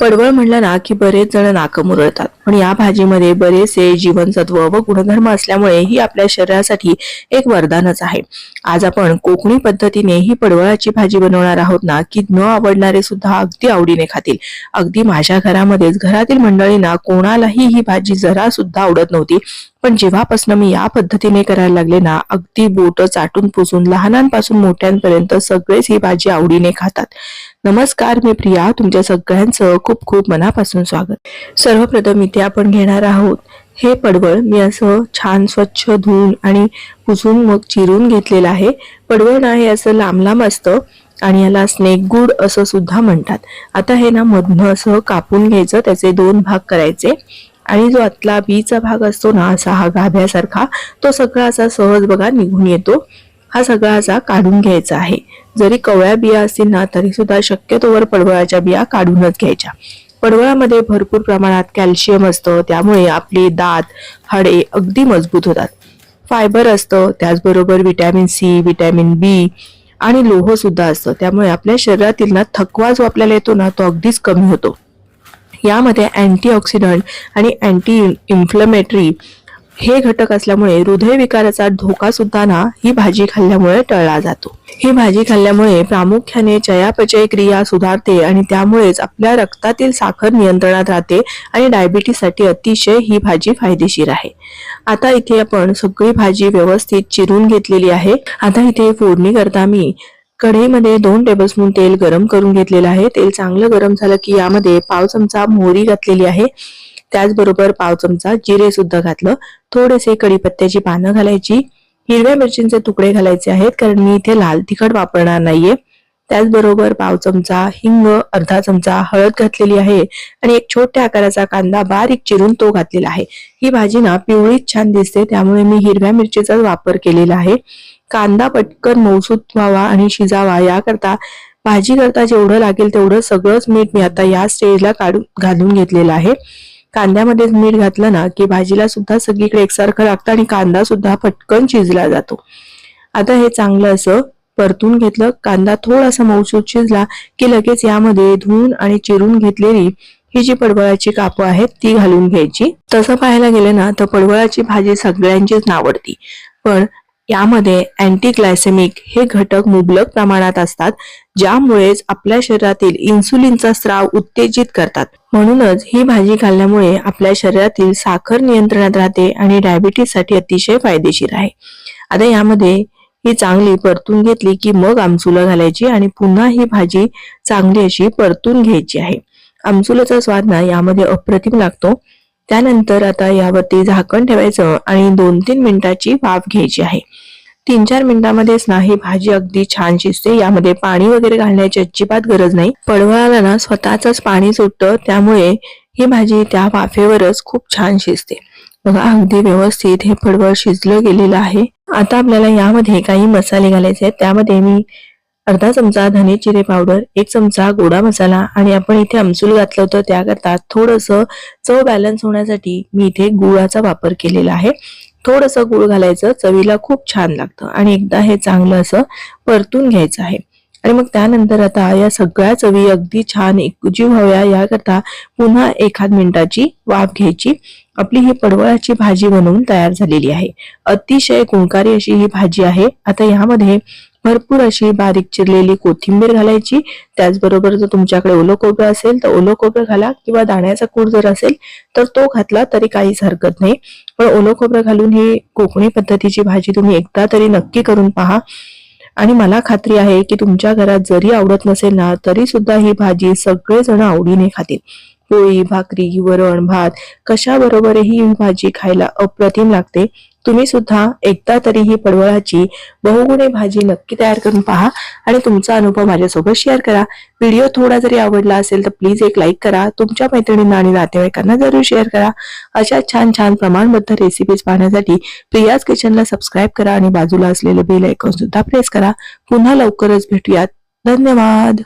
पडवळ म्हणलं ना की बरेच जण नाक मुरळतात. पण या भाजीमध्ये बरेचसे जीवनसत्व व गुणधर्म असल्यामुळे ही आपल्या शरीरासाठी एक वरदानच आहे. आज आपण कोकणी पद्धतीने ही पडवळाची भाजी बनवणार आहोत ना की न आवडणारे सुद्धा अगदी आवडीने खातील. अगदी माझ्या घरामध्येच घरातील मंडळींना कोणालाही ही भाजी जरा सुद्धा आवडत नव्हती. पण जेव्हापासून मी या पद्धतीने करायला लागले ना अगदी बोट चाटून पुसून लहानांपासून मोठ्यांपर्यंत सगळेच ही भाजी आवडीने खातात. नमस्कार मी प्रिया तुमच्या सगळ्यांचं खूप खूप मनापासून स्वागत. सर्वप्रथम इथे आपण घेणार आहोत हे पडवळ. मी असं छान स्वच्छ धुवून आणि पुसून मग चिरून घेतलेलं आहे. पडवळ ना हे असं लांब लांब असतं आणि याला स्नेक गुड असं सुद्धा म्हणतात. आता हे ना मधनं असं कापून घ्यायचं त्याचे दोन भाग करायचे आणि जो आतला बीचा भाग असतो ना असा हा गाभ्यासारखा तो सगळा असा सहज बघा निघून येतो. हा सगळा जा काढून घ्यायचा आहे. जरी कवळ्या बिया असतील ना तरी सुद्धा शक्यतोवर पडवळाच्या बिया काढूनच घ्यायच्या. पडवळामध्ये भरपूर प्रमाणात कॅल्शियम असतं त्यामुळे आपली दात हाडे अगदी मजबूत होतात. फायबर असतं त्याचबरोबर विटॅमिन सी विटॅमिन बी आणि लोह सुद्धा असतं. त्यामुळे आपल्या शरीरातील ना थकवा जो आपल्याला येतो ना तो अगदीच कमी होतो. यामध्ये अँटीऑक्सिडंट आणि अँटी इन्फ्लमेटरी हे घटक असल्यामुळे हृदयविकाराचा धोका सुद्धा ना ही भाजी खाल्ल्यामुळे टळला जातो. ही भाजी खाल्ल्यामुळे प्रामुख्याने चयापचय क्रिया सुधारते आणि त्यामुळेच आपल्या रक्तातील साखर नियंत्रणात राहते आणि डायबिटीससाठी अतिशय ही भाजी फायदेशीर आहे. आता इथे आपण सगळी भाजी व्यवस्थित चिरून घेतलेली आहे. आता इथे फोडणी करता मी कढईमध्ये दोन टेबलस्पून तेल गरम करून घेतलेलं आहे. तेल चांगलं गरम झालं की यामध्ये पाव चमचा मोहरी घातलेली आहे. त्याचबरोबर पाव चमचा जिरे सुद्धा घातलं. थोडेसे कढीपत्त्याची पानं घालायची हिरव्या मिरचींचे तुकडे घालायचे आहेत कारण मी इथे लाल तिखट वापरणार नाहीये. त्याचबरोबर पाव चमचा हिंग अर्धा चमचा हळद घातलेली आहे आणि एक छोट्या आकाराचा कांदा बारीक चिरून तो घातलेला आहे. ही भाजी ना पिवळीच छान दिसते त्यामुळे मी हिरव्या मिरचीचाच वापर केलेला आहे. कांदा पटकन मौसूत व्हावा आणि शिजावा याकरता भाजी करता जेवढं लागेल तेवढं सगळंच मीठ मी आता या स्टेजला काढून घालून घेतलेलं आहे. कांद्यामध्ये मीठ घातलं ना की भाजीला सुद्धा सगळीकडे एकसारखं लागतं आणि कांदा सुद्धा पटकन शिजला जातो. आता हे चांगलं असं परतून घेतलं कांदा थोडासा मऊसूत शिजला की लगेच यामध्ये धुवून आणि चिरून घेतलेली ही जी पडवळाची कापं आहेत ती घालून घ्यायची. तसं पाहायला गेलं ना तर पडवळाची भाजी सगळ्यांचीच नावडती पण यामध्ये अँटीग्लायसेमिक हे घटक मुबलक प्रमाणात असतात ज्यामुळेच आपल्या शरीरातील इन्सुलिनचा स्राव उत्तेजित करतात. म्हणूनच ही भाजी खाल्ल्यामुळे आपल्या शरीरातील साखर नियंत्रणात राहते आणि डायबिटीससाठी अतिशय फायदेशीर आहे. आता यामध्ये ही चांगली परतून घेतली की मग आमसुलं घालायची आणि पुन्हा ही भाजी चांगली अशी परतून घ्यायची आहे. आमसुलाचा स्वाद ना यामध्ये अप्रतिम लागतो. त्यानंतर आता यावरती झाकण ठेवायचं आणि दोन तीन मिनिटाची वाफ घ्यायची आहे. तीन चार मिनिटांमध्येच ना ही भाजी अगदी छान शिजते. यामध्ये पाणी वगैरे घालण्याची अजिबात गरज नाही. पडवळाला ना स्वतःच पाणी सुटतं. त्यामुळे ही भाजी त्या वाफेवरच खूप छान शिजते. बघा अगदी व्यवस्थित हे पडवळ शिजलं गेलेलं आहे. आता आपल्याला यामध्ये काही मसाले घालायचे आहेत. त्यामध्ये मी अर्धा चमचा धने जिरे पावडर एक चमचा गोडा मसाला आणि आपण इथे अमसूल घातलं होतं त्याकरता थोडस चव बॅलन्स होण्यासाठी मी इथे गुळाचा वापर केलेला आहे. थोडस गुळ घालायचं चवीला खूप छान लागतं आणि एकदा हे चांगलं असं परतून घ्यायचं आहे. आणि मग त्यानंतर आता या सगळ्या चवी अगदी छान एकजीव व्हाव्या याकरता पुन्हा एखाद मिनिटाची वाफ घ्यायची. आपली ही पडवळाची भाजी बनवून तयार झालेली आहे. अतिशय गुणकारी अशी ही भाजी आहे. आता यामध्ये भरपूर अशी बारीक चिरलेली कोथिंबीर घालायची. त्याचबरोबर जर तुमच्याकडे ओलं खोबरं असेल तर ओलं खोबरं घाला किंवा दाण्याचा कूड जर असेल तर तो घातला तरी काहीच हरकत नाही. पण ओलं खोबरं घालून ही कोकणी पद्धतीची भाजी तुम्ही एकदा तरी नक्की करून पहा. आणि मला खात्री आहे की तुमच्या घरात जरी आवडत नसेल ना तरी सुद्धा ही भाजी सगळेजण आवडीने खातील. पोळी भाकरी वरण भात कशाबरोबरही ही भाजी खायला अप्रतिम लागते. तुम्ही सुद्धा एकदा तरी ही पडवळाची बहुगुणी भाजी नक्की तयार करून पहा आणि तुमचा अनुभव माझ्यासोबत शेअर करा. व्हिडिओ थोडा जरी आवडला असेल तर प्लीज एक लाईक करा. तुमच्या मैत्रिणींना आणि नातेवाईकांना जरूर शेअर करा. अशा छान छान प्रमाणबद्ध रेसिपीज पाहण्यासाठी प्रियाज किचनला सबस्क्राईब करा आणि बाजूला असलेलं बेल आयकॉन सुद्धा प्रेस करा. पुन्हा लवकरच भेटूयात. धन्यवाद.